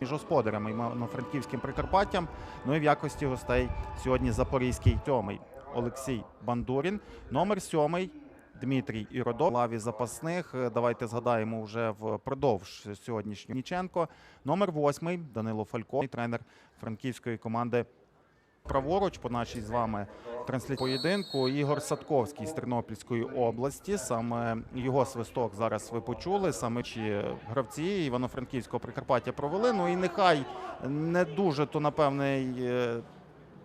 між господарями Івано-Франківським Прикарпаттям. Ну і в якості гостей сьогодні Запорізький тьомий Олексій Бандурін, номер сьомий. Дмитрій Іродов, лаві запасних. Е, Давайте згадаємо вже впродовж сьогоднішнього Ніченко. Номер восьмий Данило Фалько, тренер франківської команди праворуч по нашій з вами трансляції поєдинку. Ігор Садковський з Тернопільської області. Саме його свисток зараз ви почули. Саме чи гравці Івано-Франківського Прикарпаття провели. Ну і нехай не дуже то напевне. е,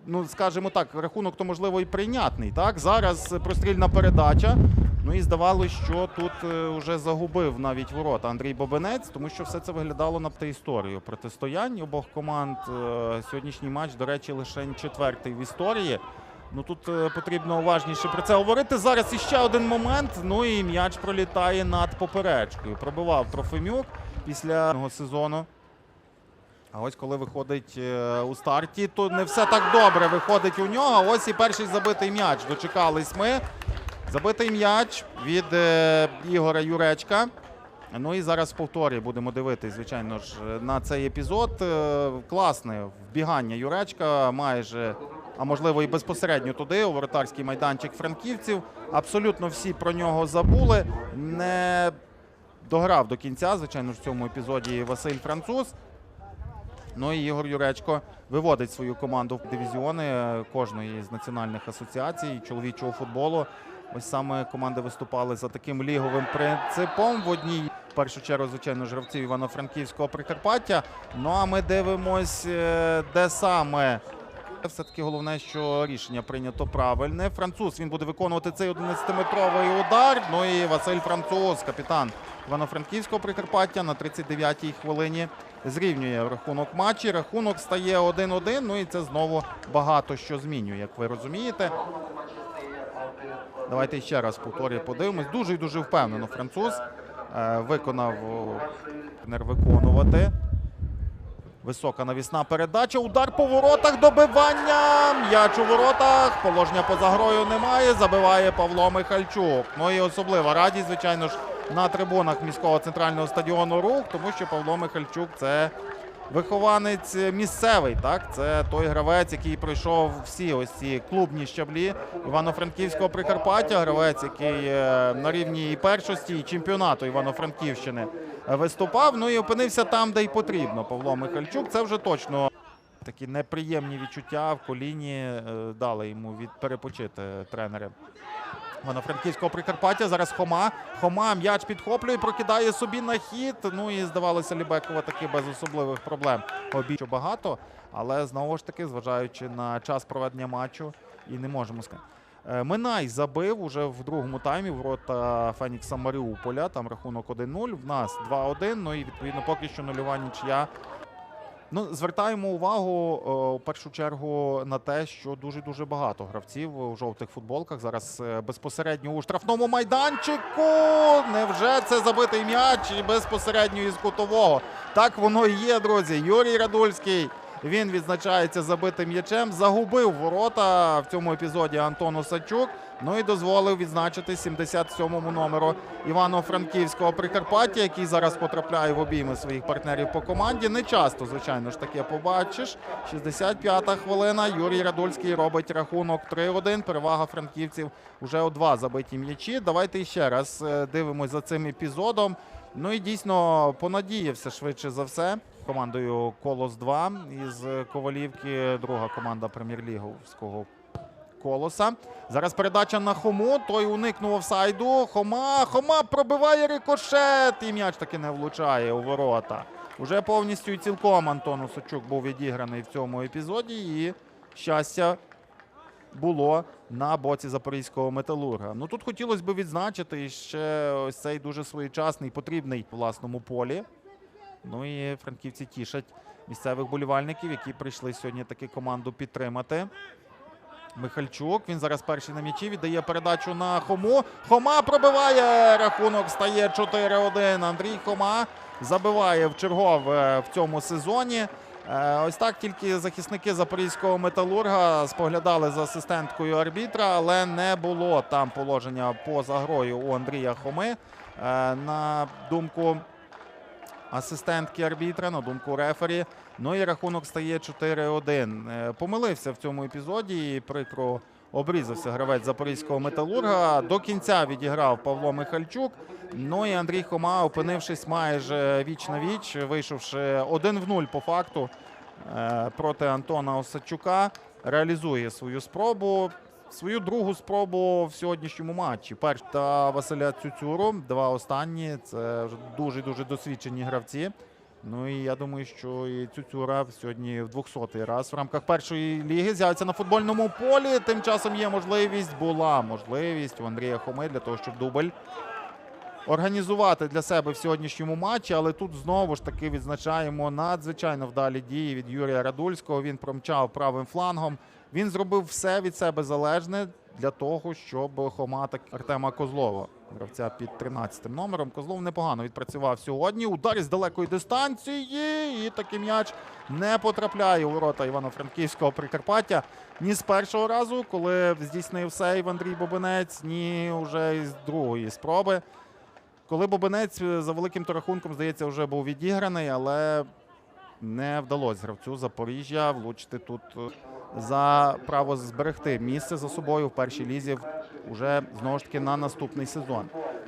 Ну, скажімо так, рахунок то можливо і прийнятний. Так, зараз прострільна передача. Ну і здавалося, що тут е, вже загубив навіть ворота Андрій Бобенець, тому що все це виглядало на історію протистоянь обох команд. Е, Сьогоднішній матч, до речі, лише четвертий в історії. Ну тут е, потрібно уважніше про це говорити. Зараз іще один момент. Ну і м'яч пролітає над поперечкою. Пробивав Трофимюк після цього сезону. А ось коли виходить е, у старті, то не все так добре виходить у нього. Ось і перший забитий м'яч. Дочекались ми. Забитий м'яч від е, Ігора Юречка. Ну і зараз в повторі будемо дивитись, звичайно ж, на цей епізод. Е, Класне вбігання Юречка, майже, а можливо і безпосередньо туди, у воротарський майданчик франківців. Абсолютно всі про нього забули. Не дограв до кінця, звичайно ж, в цьому епізоді Василь Француз. Ну і Ігор Юречко виводить свою команду в дивізіони е, кожної з національних асоціацій чоловічого футболу. Ось саме команди виступали за таким ліговим принципом. В одній в першу чергу, звичайно, ж, гравців Івано-Франківського Прикарпаття. Ну а ми дивимось, е, де саме. Все-таки головне, що рішення прийнято правильне. Француз він буде виконувати цей 11-метровий удар. Ну і Василь Француз, капітан Івано-Франківського Прикарпаття на 39-й хвилині зрівнює рахунок матчі. Рахунок стає 1-1. Ну і це знову багато що змінює, як ви розумієте. Давайте ще раз повторюю, подивимось. Дуже і дуже впевнено француз е, виконав о, виконувати. Висока навісна передача. Удар по воротах. Добивання. М'яч у воротах. Положення поза грою немає. Забиває Павло Михальчук. Ну і особлива радість, звичайно ж, на трибунах міського центрального стадіону рух, тому що Павло Михальчук це вихованець місцевий. Так, це той гравець, який пройшов всі ось ці клубні щаблі Івано-Франківського Прикарпаття. Гравець, який е, на рівні і першості, і чемпіонату Івано-Франківщини виступав. Ну і опинився там, де й потрібно. Павло Михальчук. Це вже точно. Такі неприємні відчуття в коліні е, дали йому від перепочити тренери Івано-Франківського Прикарпаття. Зараз Хома. Хома м'яч підхоплює, прокидає собі на хід. Ну і здавалося, Лібекова таки без особливих проблем. Обіч багато, але знову ж таки, зважаючи на час проведення матчу, і не можемо сказати. Е, Минай забив уже в другому таймі ворота Фенікса Маріуполя. Там рахунок 1-0. В нас 2-1. Ну і відповідно поки що нульова нічия. Ну, звертаємо увагу е, в першу чергу на те, що дуже дуже багато гравців у жовтих футболках зараз е, безпосередньо у штрафному майданчику. Невже це забитий м'яч і безпосередньо із кутового? Так воно і є, друзі. Юрій Радульський. Він відзначається забитим м'ячем. Загубив ворота в цьому епізоді Антон Осадчук. Ну і дозволив відзначити 77-му номеру Івано-Франківського Прикарпаття, який зараз потрапляє в обійми своїх партнерів по команді. Не часто, звичайно ж, таке побачиш. 65-та хвилина. Юрій Радульський робить рахунок 3-1. Перевага франківців уже у два забиті м'ячі. Давайте ще раз е, дивимось за цим епізодом. Ну і дійсно понадіявся швидше за все командою Колос 2 із Ковалівки. Друга команда прем'єр-ліговського колоса. Зараз передача на Хому. Той уникнув офсайду. Хома. Хома пробиває рикошет. І м'яч таки не влучає у ворота. Уже повністю і цілком Антон Осадчук був відіграний в цьому епізоді. І щастя було на боці запорізького металурга. Ну тут хотілося б відзначити ще ось цей дуже своєчасний, потрібний власному полі. Ну і франківці тішать місцевих болівальників, які прийшли сьогодні таки команду підтримати. Михальчук. Він зараз перший на м'ячі. Віддає передачу на Хому. Хома пробиває. Рахунок стає 4-1. Андрій Хома забиває в чергове в цьому сезоні. Е, Ось так тільки захисники запорізького металурга споглядали за асистенткою арбітра, але не було там положення поза грою у Андрія Хоми. Е, На думку асистентки арбітра, на думку рефері. Ну і рахунок стає 4-1. Е, Помилився в цьому епізоді і прикро обрізався гравець запорізького металурга. До кінця відіграв Павло Михальчук. Ну і Андрій Хома, опинившись майже віч на віч, вийшовши один в нуль по факту е, проти Антона Осадчука, реалізує свою спробу. Свою другу спробу в сьогоднішньому матчі. Перш Василя Цюцюру. Два останні. Це дуже дуже досвідчені гравці. Ну і я думаю, що і Цюцюра сьогодні в 200-й раз в рамках першої ліги з'явиться на футбольному полі. Тим часом є можливість, була можливість у Андрія Хоми для того, щоб дубль організувати для себе в сьогоднішньому матчі. Але тут знову ж таки відзначаємо надзвичайно вдалі дії від Юрія Радульського. Він промчав правим флангом. Він зробив все від себе залежне для того, щоб Хома так Артема Козлова, гравця під 13 номером. Козлов непогано відпрацював сьогодні. Удар із далекої дистанції. І такий м'яч не потрапляє у ворота Івано-Франківського Прикарпаття. Ні з першого разу, коли здійснив сейв Андрій Бобинець, ні вже із другої спроби. Коли Бобинець е, за великим рахунком, здається, вже був відіграний, але не вдалося гравцю Запоріжжя влучити тут е, за право зберегти місце за собою в першій лізі уже знову ж таки на наступний сезон.